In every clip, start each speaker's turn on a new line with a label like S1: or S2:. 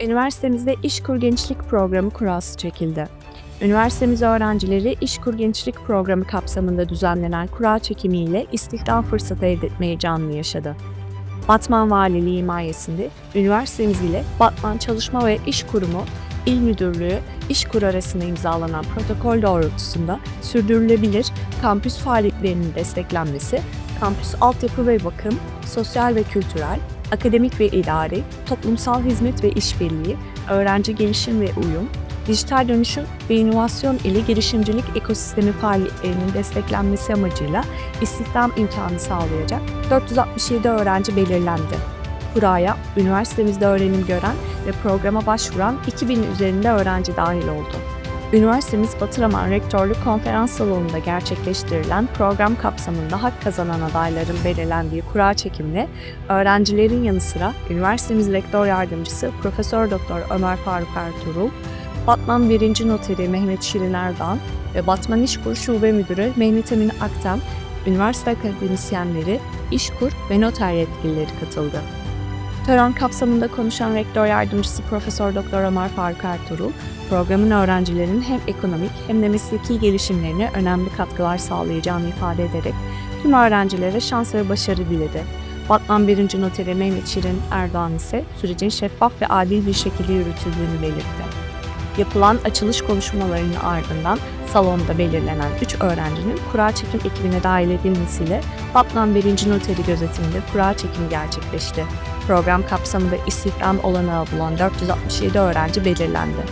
S1: Üniversitemizde İşkur Gençlik Programı kurası çekildi. Üniversitemiz öğrencileri İşkur Gençlik Programı kapsamında düzenlenen kura çekimiyle istihdam fırsatı elde etmeyi canlı yaşadı. Batman Valiliği himayesinde üniversitemiz ile Batman Çalışma ve İş Kurumu İl Müdürlüğü İşkur arasında imzalanan protokol doğrultusunda sürdürülebilir kampüs faaliyetlerinin desteklenmesi, kampüs altyapı ve bakım, sosyal ve kültürel, akademik ve idari, toplumsal hizmet ve işbirliği, öğrenci gelişim ve uyum, dijital dönüşüm ve inovasyon ile girişimcilik ekosistemi faaliyetlerinin desteklenmesi amacıyla istihdam imkanı sağlayacak 467 öğrenci belirlendi. Kuraya üniversitemizde öğrenim gören ve programa başvuran 2000 üzerinde öğrenci dahil oldu. Üniversitemiz Batıraman Rektörlük Konferans Salonu'nda gerçekleştirilen program kapsamında hak kazanan adayların belirlendiği kura çekimle öğrencilerin yanı sıra üniversitemiz Rektör Yardımcısı Profesör Doktor Ömer Faruk Ertuğrul, Batman 1. Noteri Mehmet Şirin Erdoğan ve Batman İşkur Şube Müdürü Mehmet Emin Aktem, üniversite akademisyenleri, işkur ve noter yetkilileri katıldı. Tören kapsamında konuşan Rektör Yardımcısı Profesör Doktor Ömer Faruk Ertuğrul, programın öğrencilerinin hem ekonomik hem de mesleki gelişimlerine önemli katkılar sağlayacağını ifade ederek tüm öğrencilere şans ve başarı diledi. Batman 1. Noteri Mehmet Şirin Erdoğan ise sürecin şeffaf ve adil bir şekilde yürütüldüğünü belirtti. Yapılan açılış konuşmalarının ardından salonda belirlenen 3 öğrencinin kura çekim ekibine dahil edilmesiyle Batman 1. Noteri gözetiminde kura çekimi gerçekleşti. Program kapsamında istihdam olanağı bulan 467 öğrenci belirlendi.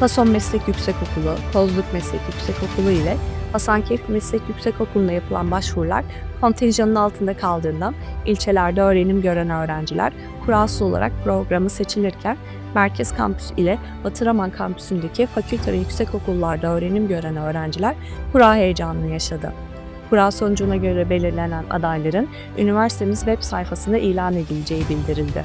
S1: Fason Meslek Yüksekokulu, Kozluk Meslek Yüksekokulu ile Hasankeyf Meslek Yüksekokulu'na yapılan başvurular kontenjanın altında kaldığından ilçelerde öğrenim gören öğrenciler kurası olarak programı seçilirken Merkez Kampüs ile Batıraman Kampüsü'ndeki fakülte ve yüksekokullarda öğrenim gören öğrenciler kura heyecanını yaşadı. Kura sonucuna göre belirlenen adayların üniversitemiz web sayfasında ilan edileceği bildirildi.